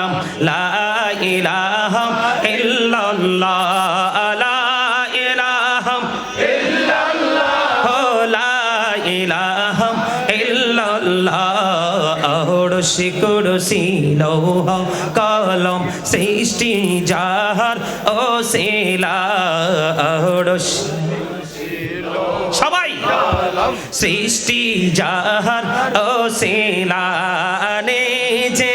ইল্লাল্লাহ লা ইলাহা ইল্লাল্লাহ, লা ইলাহা ইল্লাল্লাহ, লা ইলাহা ইল্লাল্লাহ কলম সৃষ্টি যাহার ও শিলা সবাই, সৃষ্টি যাহার ও শিলানে যে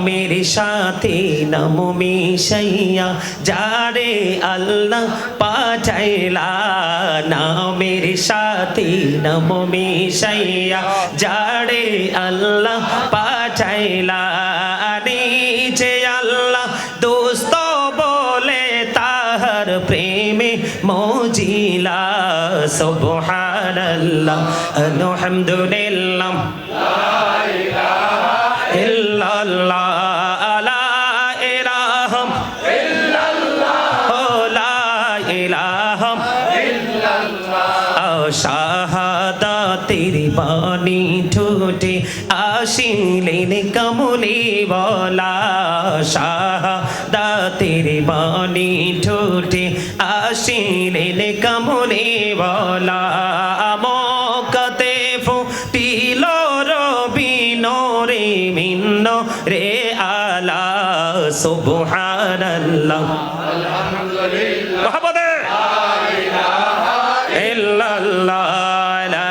নামের সাথে নাম মিশাইয়া যারে আল্লাহ পাঠাইলা। নামের সাথে নাম মিশাইয়া যারে আল্লাহ পাঠাইলা। নিচে আল্লাহ দোস্ত বলে, তাহার প্রেমে মজিলা। সুবহানাল্লাহ, আলহামদুলিল্লাহ। ইল্লাল্লাহ, লা ইলাহা ও লা ইলাহা শাহাদাতের বাণী ঠোঁটে আসিলেন কমলি বলা। শাহাদাতের বাণী ঠোঁটে আসিলেন কমলি বলা। মকতে ফুটিল রবিন রে মিন্ন রে আলা সুবহানাল্লাহ। মহাপদে। ইল্লাল্লাহ লা